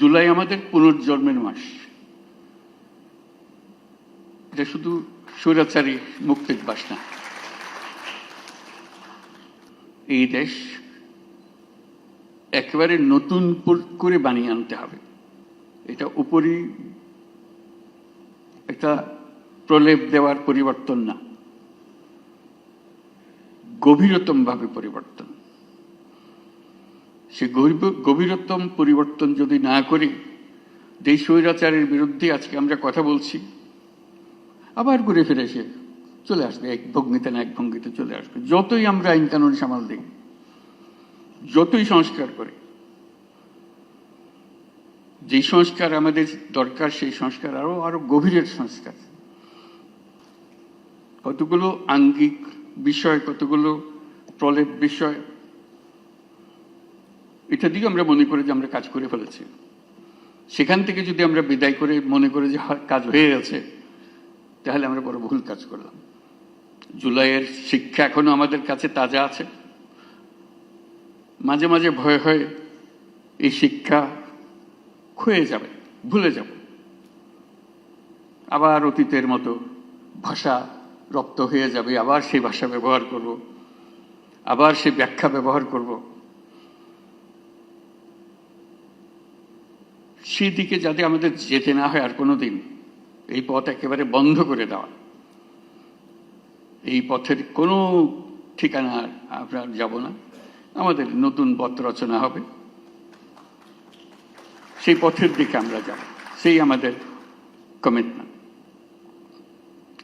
জুলাই আমাদের পুনর্জন্মের মাস। এটা শুধু স্বৈরাচারী মুক্তির বাস না। এই দেশ একেবারে নতুন করে বানিয়ে আনতে হবে। এটা উপরই একটা প্রলেপ দেওয়ার পরিবর্তন না। গভীরতম ভাবে পরিবর্তন। সে গভীর- গভীরতম পরিবর্তন যদি না করে যে স্বৈরাচারের বিরুদ্ধে আজকে আমরা কথা বলছি, আবার ঘুরে ফিরে এসে চলে আসবে, এক ভঙ্গিতে না এক ভঙ্গিতে চলে আসবে। যতই আমরা আইন কানুন সামাল দিই, যতই সংস্কার করি, যে সংস্কার আমাদের দরকার, সেই সংস্কার আরও আরও গভীরের সংস্কার। কতগুলো আঙ্গিক বিষয়, কতগুলো প্রলেপ বিষয় এটা দিকে আমরা মনে করি যে আমরা কাজ করে ফেলেছি। সেখান থেকে যদি আমরা বিদায় করে মনে করি যে কাজ হয়ে গেছে, তাহলে আমরা বড় ভুল কাজ করলাম। জুলাইয়ের শিক্ষা এখনও আমাদের কাছে তাজা আছে। মাঝে মাঝে ভয় হয় এই শিক্ষা ক্ষয়ে যাবে, ভুলে যাব। আবার অতীতের মতো ভাষা রপ্ত হয়ে যাবে, আবার সেই ভাষা ব্যবহার করব, আবার সেই ব্যাখ্যা ব্যবহার করব। সেদিকে যাতে আমাদের যেতে না হয় আর কোনো দিন এই পথ একেবারে বন্ধ করে দেওয়া। এই পথের কোনো ঠিকানা আর আমরা যাব না। আমাদের নতুন পথ রচনা হবে। সেই পথের দিকে আমরা যাব। সেই আমাদের কমিটমেন্ট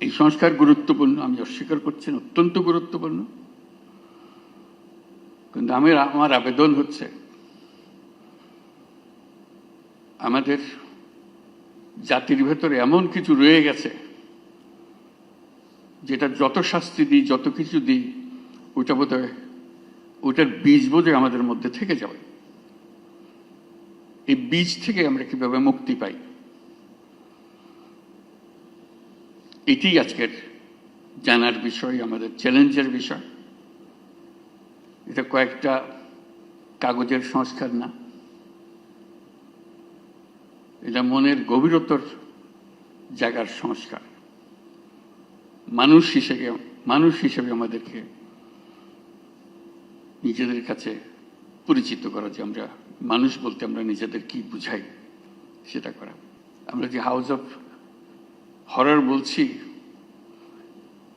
এই সংস্কার গুরুত্বপূর্ণ, আমি অস্বীকার করছি অত্যন্ত গুরুত্বপূর্ণ। কিন্তু আমি আমার আবেদন হচ্ছে আমাদের জাতির ভেতরে এমন কিছু রয়ে গেছে, যেটা যত শাস্তি দিই, যত কিছু দিই, ওইটা বোধ ওইটার বীজ বোধহয় আমাদের মধ্যে থেকে যাবে। এই বীজ থেকে আমরা কীভাবে মুক্তি পাই? এটি আজকের জানার বিষয়, আমাদের চ্যালেঞ্জের বিষয়। এটা কয়েকটা কাগজের সংস্কার না। এটা মনের গভীরতর জায়গার সংস্কার। মানুষ হিসেবে মানুষ হিসেবে আমাদেরকে নিজেদের কাছে পরিচিত করা যে আমরা মানুষ বলতে আমরা নিজেদের কি বুঝাই সেটা করা। আমরা যে হাউস অফ হরর বলছি,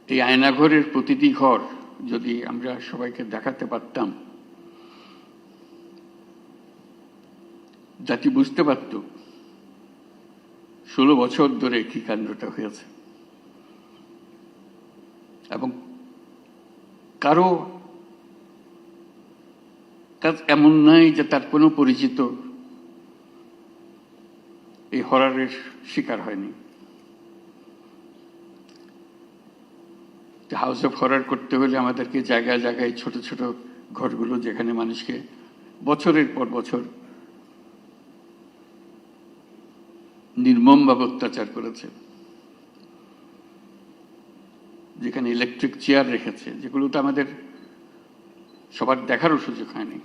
এই আয়নাঘরের প্রতিটি ঘর যদি আমরা সবাইকে দেখাতে পারতাম জাতি বুঝতে পারত ষোলো বছর ধরে কি কাণ্ডটা হয়েছে। এবং কারও কাজ এমন নাই যে তার কোনো পরিচিত এই হরারের শিকার হয়নি। হাউস অফ হরার করতে হলে আমাদেরকে জায়গায় জায়গায় ছোট ছোট ঘরগুলো যেখানে মানুষকে বছরের পর বছর নির্মমভাবে অত্যাচার করেছে। যেখানে ইলেকট্রিক চেয়ার রেখেছে যেগুলো তো আমাদের সবার দেখারও সুযোগ হয়নি।